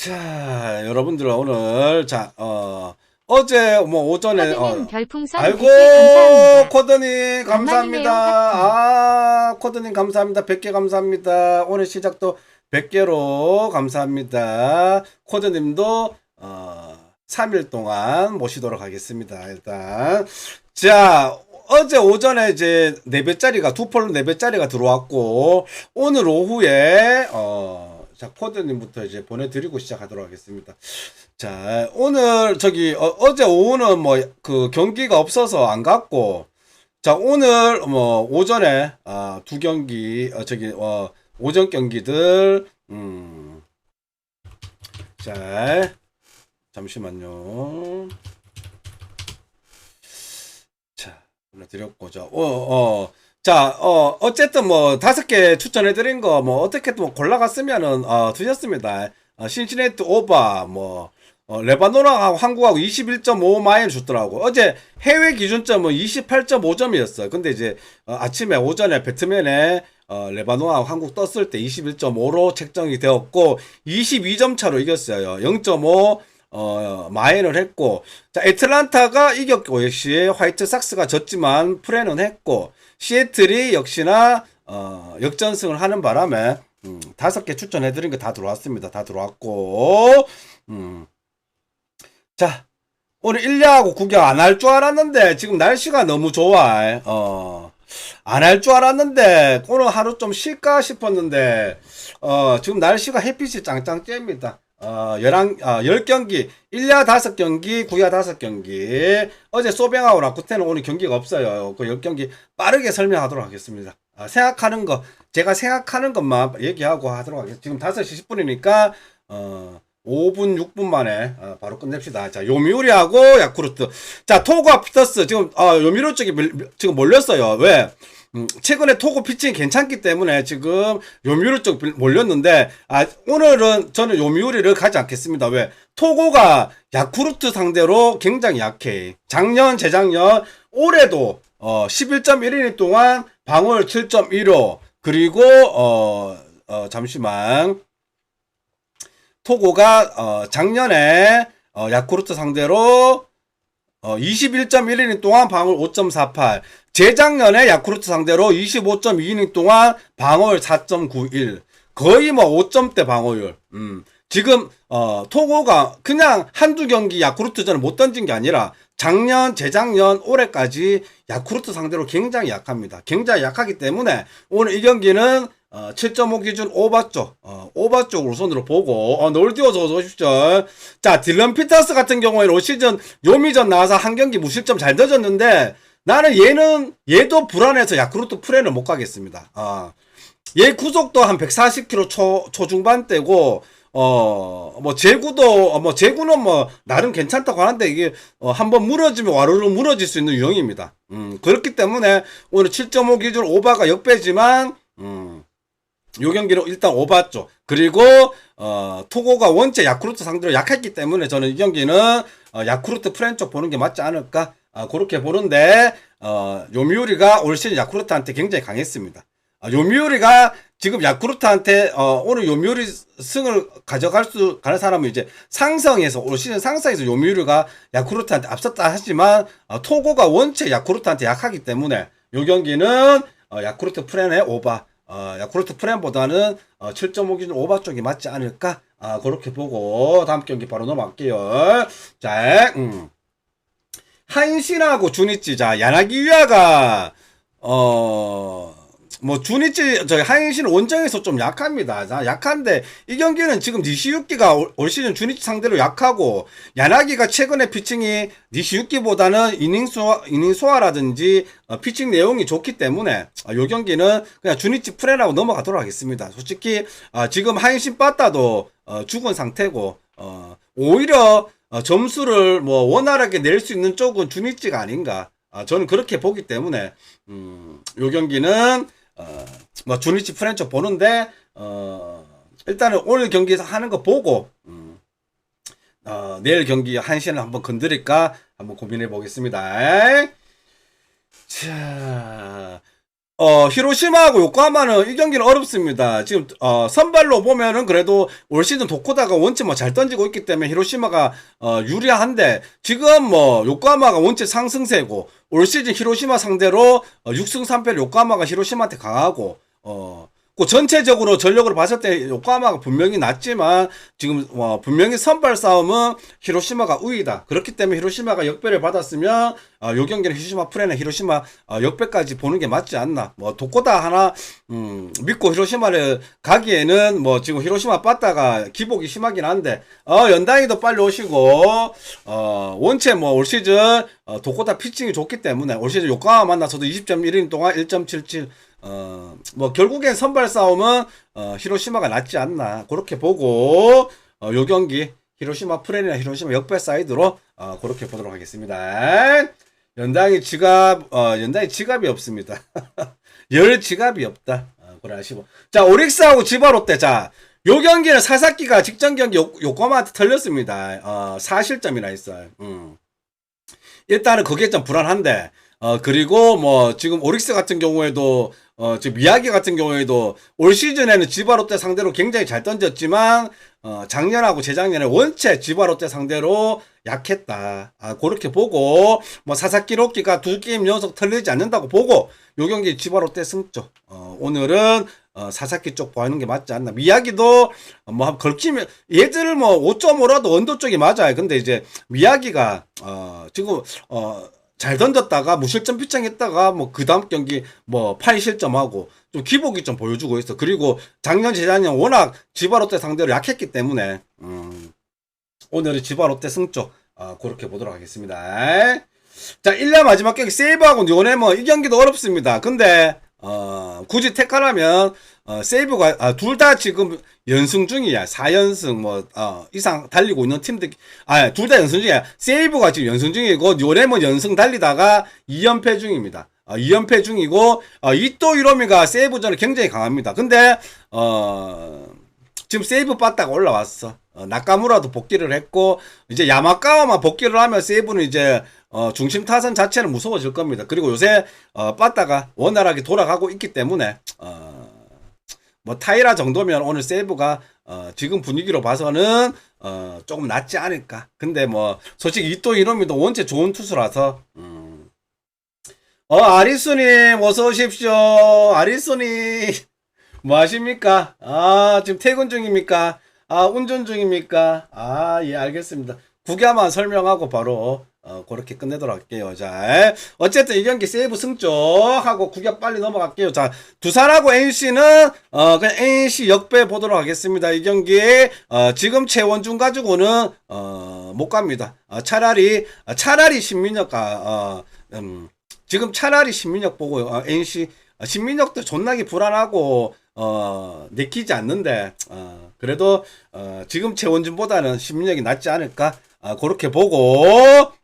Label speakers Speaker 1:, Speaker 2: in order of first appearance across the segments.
Speaker 1: 자, 여러분들 오늘 자, 어, 어제 뭐 오전에 어,
Speaker 2: 별풍선
Speaker 1: 아이고
Speaker 2: 100개 감사합니다.
Speaker 1: 코드님 감사합니다. 아 코드님 감사합니다. 100개 감사합니다. 오늘 시작도 100개로 감사합니다. 코드님도 어, 3일 동안 모시도록 하겠습니다. 일단 자 어제 오전에 이제 4배짜리가 두 폴로 4배짜리가 들어왔고 오늘 오후에 어, 자 코드님부터 이제 보내드리고 시작하도록 하겠습니다. 자, 오늘 저기 어, 제 오후는 뭐 그 경기가 없어서 안 갔고 자, 오늘 뭐 오전에 아, 두 경기 어, 저기 어, 오전 경기들 음. 자, 잠시만요. 자, 보내드렸고 자, 어, 어. 자, 어, 어쨌든 뭐, 다섯 개 추천해드린 거, 뭐, 어떻게 또 골라갔으면은, 어, 드셨습니다. 어, 신시네트 오바, 뭐, 어, 레바논하고 한국하고 21.5마일 줬더라고. 어제 해외 기준점은 28.5점이었어요. 근데 이제 어, 아침에 오전에 배트맨에 어, 레바논하고 한국 떴을 때 21.5로 책정이 되었고 22점 차로 이겼어요. 0.5 어, 마인을 했고 자 애틀란타가 이겼고 역시 화이트삭스가 졌지만 프레는 했고 시애틀이 역시나 어, 역전승을 하는 바람에 음, 다섯 개 추천해드린 거 다 들어왔습니다. 다 들어왔고 음. 자, 오늘 1야하고 구경 안 할 줄 알았는데, 지금 날씨가 너무 좋아. 어, 안 할 줄 알았는데, 오늘 하루 좀 쉴까 싶었는데, 어, 지금 날씨가 햇빛이 짱짱 쬐입니다. 어, 11, 어, 10경기, 1야 5경기, 9야 5경기. 어제 소뱅하고 라쿠텐은 오늘 경기가 없어요. 그 10경기 빠르게 설명하도록 하겠습니다. 아, 생각하는 거, 제가 생각하는 것만 얘기하고 하도록 하겠습니다. 지금 5시 10분이니까, 어, 5분, 6분 만에 어, 바로 끝냅시다. 자, 요미우리하고 야쿠르트. 자, 토고와 피터스 지금 어, 요미우리 쪽이 밀- 지금 몰렸어요. 왜? 음, 최근에 토고 피칭이 괜찮기 때문에 지금 요미우리 쪽 밀- 몰렸는데 아, 오늘은 저는 요미우리를 가지 않겠습니다. 왜? 토고가 야쿠르트 상대로 굉장히 약해. 작년, 재작년, 올해도 어, 11.1이닝 동안 방어율 7.15 그리고 어, 어, 잠시만 토고가 어, 작년에 어, 야쿠르트 상대로 어, 21.1이닝 동안 방어율 5.48. 재작년에 야쿠르트 상대로 25.2이닝 동안 방어율 4.91. 거의 뭐 5점대 방어율. 음. 지금 어, 토고가 그냥 한두 경기 야쿠르트전을 못 던진 게 아니라 작년, 재작년, 올해까지 야쿠르트 상대로 굉장히 약합니다. 굉장히 약하기 때문에 오늘 이 경기는 어, 7.5 기준 오바 쪽, 어, 오바 쪽 우선으로 보고, 어, 놀디오서 어서 오십시오. 자, 딜런 피터스 같은 경우에는 올 시즌 요미전 나와서 한 경기 무실점 잘 던졌는데, 나는 얘는, 얘도 불안해서 야쿠르트 프레는 못 가겠습니다. 어, 얘 구속도 한 140km 초, 초중반대고, 어, 뭐, 제구도, 어, 뭐, 제구는 뭐, 나름 괜찮다고 하는데, 이게, 어, 한번 무너지면 와르르 무너질 수 있는 유형입니다. 음, 그렇기 때문에, 오늘 7.5 기준 오바가 역배지만, 음, 요 경기는 일단 오봤죠. 그리고 어 토고가 원체 야쿠르트 상대로 약했기 때문에 저는 이 경기는 어, 야쿠르트 프렌 쪽 보는 게 맞지 않을까? 아, 그렇게 보는데 어 요미우리가 올 시즌 야쿠르트한테 굉장히 강했습니다. 아, 요미우리가 지금 야쿠르트한테 어, 오늘 요미우리 승을 가져갈 수 가는 사람은 이제 상성에서 올 시즌 상성에서 요미우리가 야쿠르트한테 앞섰다 하지만 어, 토고가 원체 야쿠르트한테 약하기 때문에 요 경기는 어, 야쿠르트 프렌의 오바 어, 야쿠르트 프렌보다는 어, 7.5 기준 오바 쪽이 맞지 않을까? 아, 그렇게 보고 다음 경기 바로 넘어갈게요. 자, 음. 한신하고 주니치 자 야나기 유야가 어. 뭐 주니치 저희 한신 원정에서 좀 약합니다. 자, 약한데 이 경기는 지금 니시유키가 올, 올 시즌 주니치 상대로 약하고 야나기가 최근에 피칭이 니시유키보다는 이닝 소화 이닝 소화라든지 어, 피칭 내용이 좋기 때문에 어, 요 경기는 그냥 주니치 프레라고 넘어가도록 하겠습니다. 솔직히 어, 지금 한신 빠따도 어, 죽은 상태고 어, 오히려 어, 점수를 뭐 원활하게 낼 수 있는 쪽은 주니치가 아닌가. 아, 저는 그렇게 보기 때문에 음, 요 경기는 어, 뭐 주니치 프렌치 보는데 어, 일단은 오늘 경기에서 하는 거 보고 음, 어, 내일 경기 한 시간을 한번 건드릴까 한번 고민해 보겠습니다. 자, 어, 히로시마하고 요코하마는 이 경기는 어렵습니다. 지금, 어, 선발로 보면은 그래도 올 시즌 도코다가 원체 뭐 잘 던지고 있기 때문에 히로시마가, 어, 유리한데, 지금 뭐, 요코하마가 원체 상승세고, 올 시즌 히로시마 상대로, 어, 6승 3패 요코하마가 히로시마한테 강하고, 어, 그 전체적으로 전력으로 봤을 때 요코하마가 분명히 낫지만 지금 어, 분명히 선발 싸움은 히로시마가 우위다. 그렇기 때문에 히로시마가 역배를 받았으면 어, 요 경기는 히로시마 프레나 히로시마 어, 역배까지 보는 게 맞지 않나. 뭐 도코다 하나 음, 믿고 히로시마를 가기에는 뭐 지금 히로시마 빠따가 기복이 심하긴 한데 어 연당이도 빨리 오시고 어 원체 뭐 올 시즌 어, 도코다 피칭이 좋기 때문에 올 시즌 요코하마 만나서도 20.1인 동안 1.77 어, 뭐, 결국엔 선발 싸움은, 어, 히로시마가 낫지 않나. 그렇게 보고, 어, 요 경기, 히로시마 프렌이나 히로시마 역배 사이드로, 어, 그렇게 보도록 하겠습니다. 연당이 지갑, 어, 연당이 지갑이 없습니다. 열 지갑이 없다. 어, 그래 아시고. 자, 오릭스하고 지바롯데, 자, 요 경기는 사사키가 직전 경기 요, 요코마한테 털렸습니다. 어, 4실점이나 했어요. 음. 일단은 그게 좀 불안한데, 어, 그리고 뭐, 지금 오릭스 같은 경우에도, 어, 지금 미야기 같은 경우에도 올 시즌에는 지바롯데 상대로 굉장히 잘 던졌지만, 어, 작년하고 재작년에 원체 지바롯데 상대로 약했다. 아, 그렇게 보고, 뭐, 사사키 로키가 두 게임 연속 털리지 않는다고 보고, 요 경기 지바롯데 승쪽. 어, 오늘은, 어, 사사키 쪽 보이는 게 맞지 않나. 미야기도, 어, 뭐, 걸치면, 얘들 뭐, 5.5라도 언더 쪽이 맞아요. 근데 이제, 미야기가, 어, 지금, 어, 잘 던졌다가 무실점 피칭했다가 뭐 그 다음 경기 뭐 8실점하고 좀 기복이 좀 보여주고 있어. 그리고 작년 재작년 워낙 지바롯데 상대로 약했기 때문에 음, 오늘은 지바롯데 승쪽 어, 그렇게 보도록 하겠습니다. 자 1년 마지막 경기 세이브하고 요네뭐 이 경기도 어렵습니다. 근데 어, 굳이 택하라면 어, 세이브가 아, 둘 다 지금 연승 중이야. 4연승 뭐 어, 이상 달리고 있는 팀들 아, 둘 다 연승 중이야. 세이브가 지금 연승 중이고 요네뭐 연승 달리다가 2연패 중입니다. 어, 2연패 중이고 어, 이또 이로미가 세이브전에 굉장히 강합니다. 근데 어, 지금 세이브 빠따가 올라왔어. 어, 나카무라도 복귀를 했고 이제 야마카와만 복귀를 하면 세이브는 이제 어, 중심 타선 자체는 무서워질 겁니다. 그리고 요새 어, 빠따가 원활하게 돌아가고 있기 때문에 어, 뭐 타이라 정도면 오늘 세이브가 어, 지금 분위기로 봐서는 어, 조금 낫지 않을까. 근데 뭐 솔직히 이또 이놈이도 원체 좋은 투수라서 음. 어 아리수님 어서 오십시오. 아리수님 뭐 하십니까? 아 지금 퇴근 중입니까? 아 운전 중입니까? 아 예 알겠습니다. 구경만 설명하고 바로 어, 그렇게 끝내도록 할게요. 자, 어쨌든 이 경기 세이브 승쪽 하고 구경 빨리 넘어갈게요. 자, 두산하고 NC는 어, 그냥 NC 역배 보도록 하겠습니다. 이 경기 어, 지금 최원중 가지고는 어, 못 갑니다. 어, 차라리 어, 차라리 신민혁가 어, 음, 지금 차라리 신민혁 보고 어, NC 어, 신민혁도 존나게 불안하고 어, 내키지 않는데 어, 그래도 어, 지금 최원준보다는 신민혁이 낫지 않을까 아, 그렇게 보고 음,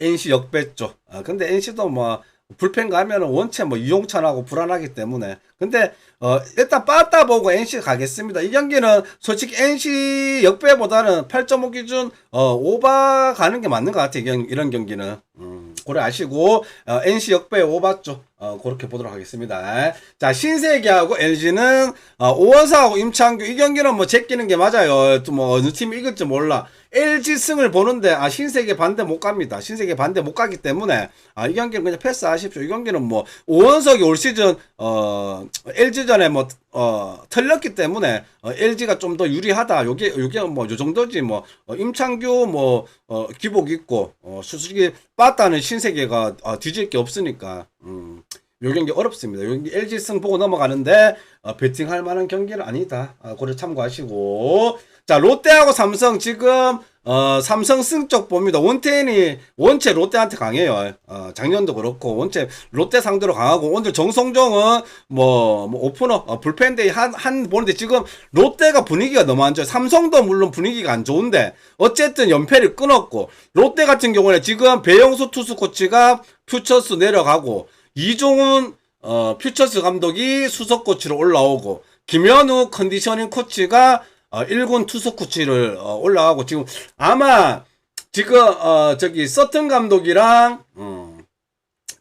Speaker 1: NC 역배 쪽. 아, 근데 NC도 뭐 불펜 가면은 원체 뭐 이용찬하고 불안하기 때문에. 근데 어 일단 빠따 보고 NC 가겠습니다. 이 경기는 솔직히 NC 역배보다는 8.5 기준 어 오바 가는 게 맞는 것 같아요. 이런, 경기는. 음, 그래 아시고 어, NC 역배 오바 쪽. 어, 그렇게 보도록 하겠습니다. 자, 신세계하고 LG는, 어, 오원사하고 임창규, 이 경기는 뭐 제끼는 게 맞아요. 또 뭐, 어느 팀이 이길지 몰라. LG 승을 보는데, 아, 신세계 반대 못 갑니다. 신세계 반대 못 가기 때문에, 아, 이 경기는 그냥 패스하십시오. 이 경기는 뭐, 오원석이 올 시즌, 어, LG전에 뭐, 어, 털렸기 때문에, 어, LG가 좀 더 유리하다. 요게, 요게 뭐, 요 정도지. 뭐, 어, 임창규, 뭐, 어, 기복 있고, 어, 수수기 빠따는 신세계가, 어, 뒤질 게 없으니까, 음. 요 경기 어렵습니다. 요 경기 LG 승 보고 넘어가는데 어, 배팅할 만한 경기는 아니다. 아, 그걸 참고하시고 자 롯데하고 삼성 지금 어, 삼성 승쪽 봅니다. 원태인이 원체 롯데한테 강해요. 어, 작년도 그렇고 원체 롯데 상대로 강하고 오늘 정성종은 뭐, 뭐 오프너 어, 불펜데이 한, 한 보는데 지금 롯데가 분위기가 너무 안 좋아요. 삼성도 물론 분위기가 안 좋은데 어쨌든 연패를 끊었고 롯데 같은 경우는 지금 배영수 투수 코치가 퓨처스 내려가고 이종훈 어, 퓨처스 감독이 수석 코치로 올라오고 김현우 컨디셔닝 코치가 어, 1군 투석 코치를 어, 올라가고 지금 아마 지금 어, 저기 서튼 감독이랑 음,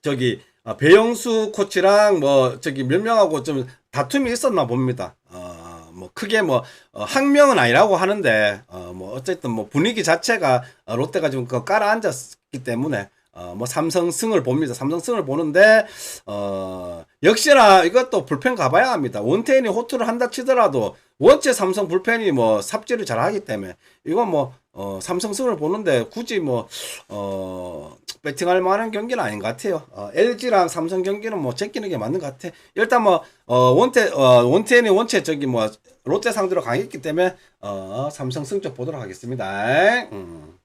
Speaker 1: 저기 어, 배영수 코치랑 뭐 저기 몇 명하고 좀 다툼이 있었나 봅니다. 어, 뭐 크게 뭐 어, 항명은 아니라고 하는데 어, 뭐 어쨌든 뭐 분위기 자체가 어, 롯데가 좀그 깔아앉았기 때문에 어, 뭐 삼성 승을 봅니다. 삼성 승을 보는데 어, 역시나 이것도 불펜 가봐야 합니다. 원태인이 호투를 한다 치더라도 원체 삼성 불펜이 뭐 삽질을 잘 하기 때문에 이건 뭐 어, 삼성 승을 보는데 굳이 뭐 어, 배팅할 만한 경기는 아닌 것 같아요. 어, LG랑 삼성 경기는 뭐 제끼는 게 맞는 것 같아. 일단 뭐 어, 원태 어, 원태인이 원체 저기 뭐 롯데 상대로 강했기 때문에 어, 삼성 승적 보도록 하겠습니다. 음.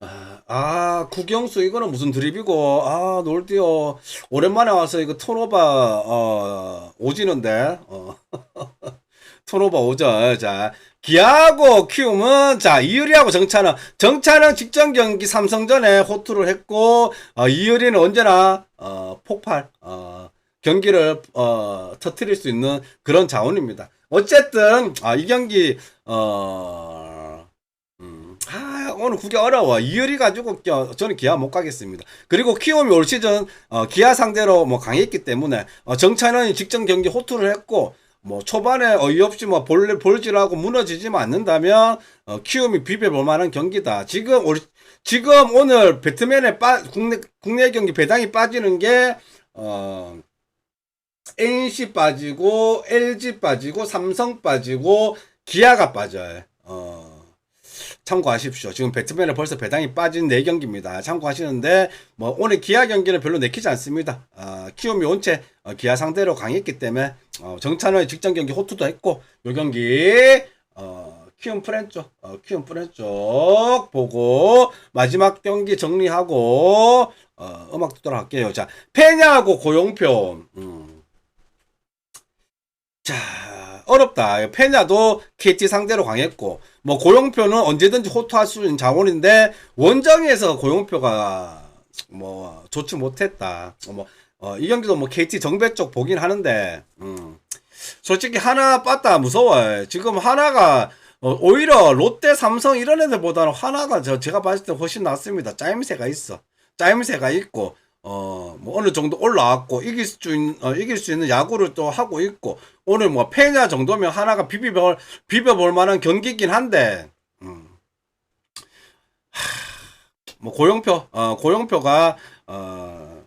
Speaker 1: 아, 아, 국영수 이거는 무슨 드립이고? 아 놀디오 오랜만에 와서 이거 톤오바 어 오지는데? 어. 톤오바 오죠. 자 기아하고 키움은 자 이유리하고 정찬은 정찬은 직전 경기 삼성전에 호투를 했고 어, 이유리는 언제나 어 폭발 어 경기를 어 터트릴 수 있는 그런 자원입니다. 어쨌든 아 이 경기 어 음, 아, 오늘 구기 어려워. 이유리 가지고 겨- 저는 기아 못 가겠습니다. 그리고 키움이 올 시즌 어, 기아 상대로 뭐 강했기 때문에 어, 정찬원이 직전 경기 호투를 했고 뭐 초반에 어이없이 뭐 볼래 볼질하고 무너지지만 않는다면 어, 키움이 비벼볼 만한 경기다. 지금 올 지금 오늘 배트맨에 빠 국내 국내 경기 배당이 빠지는 게 어. NC 빠지고 LG 빠지고 삼성 빠지고 기아가 빠져요. 어. 참고하십시오. 지금 배트맨은 벌써 배당이 빠진 4경기입니다. 참고하시는데, 뭐, 오늘 기아 경기는 별로 내키지 않습니다. 아, 키움이 온체 어, 기아 상대로 강했기 때문에, 어, 정찬호의 직전 경기 호투도 했고, 요 경기, 어, 키움 프렌 쪽, 어, 키움 프렌 쪽 보고, 마지막 경기 정리하고, 어, 음악 듣도록 할게요. 자, 페냐하고 고용표, 음. 자, 어렵다. 페냐도 KT 상대로 강했고, 뭐 고용표는 언제든지 호투할 수 있는 자원인데 원정에서 고용표가 뭐 좋지 못했다. 뭐 어, 이 경기도 뭐 KT 정배 쪽 보긴 하는데, 음. 솔직히 하나 빠따 무서워요. 지금 하나가 어, 오히려 롯데, 삼성 이런 애들보다는 하나가 저 제가 봤을 때 훨씬 낫습니다. 짜임새가 있어. 짜임새가 있고 어, 뭐 어느 정도 올라왔고 이길 수 있는 어, 이길 수 있는 야구를 또 하고 있고 오늘 뭐 페냐 정도면 하나가 비벼볼 비벼볼 만한 경기긴 한데 음. 하, 뭐 고용표 어, 고용표가 어,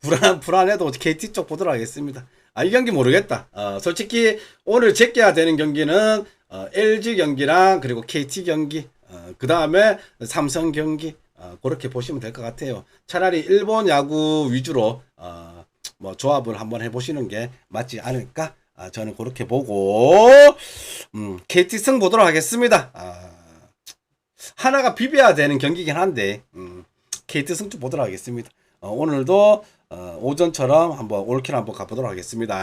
Speaker 1: 불안 불안해도 KT 쪽 보도록 하겠습니다. 아, 이 경기 모르겠다. 어, 솔직히 오늘 제껴야 되는 경기는 어, LG 경기랑 그리고 KT 경기, 어, 그 다음에 삼성 경기, 어, 그렇게 보시면 될 것 같아요. 차라리 일본 야구 위주로 어, 뭐 조합을 한번 해보시는 게 맞지 않을까? 아, 저는 그렇게 보고 음, KT 승 보도록 하겠습니다. 아, 하나가 비벼야 되는 경기긴 한데 음, KT 승좀 보도록 하겠습니다. 어, 오늘도 어, 오전처럼 한번 올킬 한번 가보도록 하겠습니다.